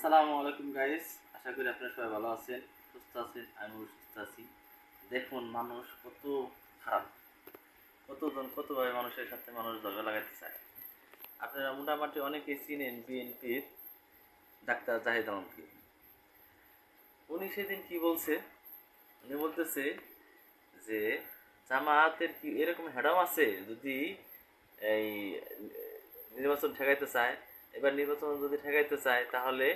আসসালামু আলাইকুম গাইস আশা করি আপনারা সবাই ভালো আছেন, সুস্থ আছেন, আমিও সুস্থ আছি। দেখুন, মানুষ কত খারাপ। কতজন, কতভাবে মানুষের সাথে মানুষ ঝগড়া লাগাতে চায়। আপনারা মোটামুটি অনেকেই চিনেন বিএনপির ডাক্তার জাহিদ আলমকে। উনি সেদিন কি বলছে? উনি বলতেছে যে, জামায়াতের কি এরকম হ্যাডাম আছে যদি এই নির্বাচন ঠেকাইতে চায়? এবার নির্বাচন যদি ঠেকাইতে চায়, তাহলে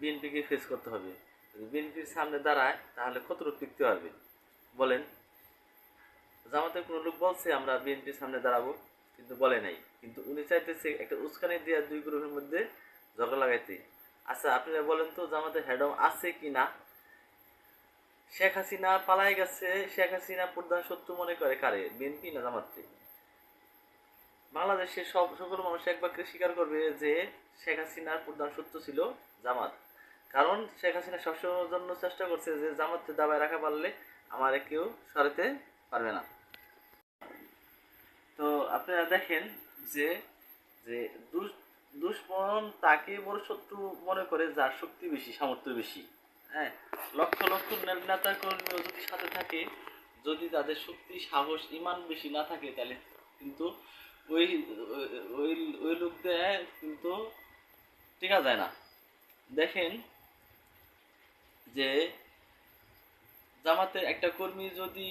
বিএনপিকে ফেস করতে হবে। যদি বিএনপির সামনে দাঁড়ায়, তাহলে কতটুকু টিকতে পারবে বলেন, জামাতের কোনো লোক বলছে, আমরা বিএনপির সামনে দাঁড়াবো কিন্তু বলে নাই। কিন্তু উনি চাইতেছে একটা উস্কানি দেওয়া দুই গ্রুপের মধ্যে ঝগড়া লাগাইতে। আচ্ছা আপনারা বলেন তো, জামাতের হ্যাডম আছে কি না? শেখ হাসিনা পালাই গেছে। শেখ হাসিনা প্রধান শত্রু মনে করে কারে? বিএনপি না জামাতকে? বাংলাদেশের সব সকল মানুষ এক বাক্যে স্বীকার করবে যে শেখ হাসিনার প্রধান শত্রু ছিল জামাত। কারণ শেখ হাসিনা সবসময়ের জন্য চেষ্টা করছে যে জামাতকে দাবায় রাখা পারলে আমার কেউ সরাতে পারবে না। তো আপনারা দেখেন যে যে দুশ্মন তাকে বড় শত্রু মনে করে যার শক্তি বেশি, সামর্থ্য বেশি। হ্যাঁ লক্ষ লক্ষ নেতা কর্মীও যদি সাথে থাকে, যদি তাদের শক্তি, সাহস, ইমান বেশি না থাকে, তাহলে কিন্তু ওই ওই ওই লোকদের কিন্তু টেকা যায় না। দেখেন যে জামাতের একটা কর্মী যদি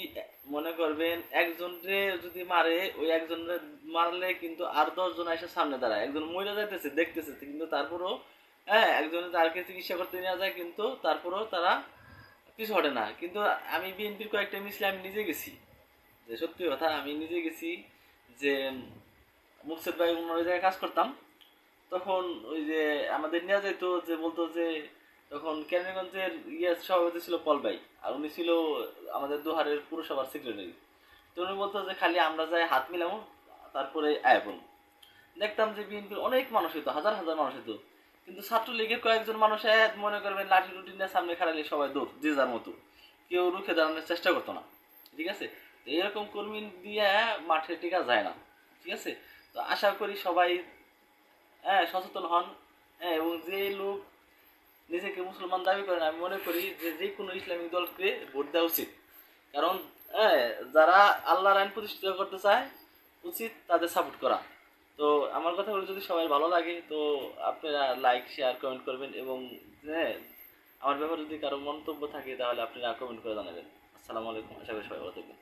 মনে করবেন একজনরে যদি মারে, ওই একজনরে মারলে কিন্তু আর দশজন এসে সামনে দাঁড়ায়। একজন মহিলা যাইতেছে, দেখতেছে, কিন্তু তারপরও হ্যাঁ একজন তারকে চিকিৎসা করতে নেওয়া যায়, কিন্তু তারপরও তারা কিছু হটে না। কিন্তু আমি বিএনপির কয়েকটা মিছিলে আমি নিজে গেছি। যে সত্যি কথা, আমি নিজে গেছি। যে মুকসেদ ভাই অন্য জায়গায় কাজ করতাম, তখন ওই যে আমাদের নেওয়া যেত যে বলতো যে তখন কেরানীগঞ্জের ইয়ে সভাপতি ছিল পল ভাই, আর উনি ছিল আমাদের দোহারের পুরসভার সেক্রেটারি তো উনি বলতো যে খালি আমরা যাই হাত মিলামো, তারপরে আয়াপন দেখতাম যে বিএনপির অনেক মানুষ হইতো, হাজার হাজার মানুষ হইতো। কিন্তু ছাত্রলীগের কয়েকজন মানুষ মনে করবেন লাঠি রুটি নিয়ে সামনে খাড়ালে সবাই দৌড়, যে যার মতো। কেউ রুখে দাঁড়ানোর চেষ্টা করতো না, ঠিক আছে? এরকম কর্মী দিয়ে মাঠে টিকা যায় না, ঠিক আছে? তো আশা করি সবাই হ্যাঁ সচেতন হন হ্যাঁ এবং যে লোক নিজেকে মুসলমান দাবি করেন আমি মনে করি যে যে কোনো ইসলামিক দলকে ভোট দেওয়া উচিত। কারণ হ্যাঁ যারা আল্লাহর আইন প্রতিষ্ঠিত করতে চায়, উচিত তাদের সাপোর্ট করা। তো আমার কথাগুলো যদি সবাই ভালো লাগে, তো আপনারা লাইক শেয়ার কমেন্ট করবেন এবং হ্যাঁ আমার ব্যাপারে যদি কারও মন্তব্য থাকে, তাহলে আপনারা কমেন্ট করে জানাবেন। আসসালামু আলাইকুম, আশা করি সবাই ভালো থাকবেন।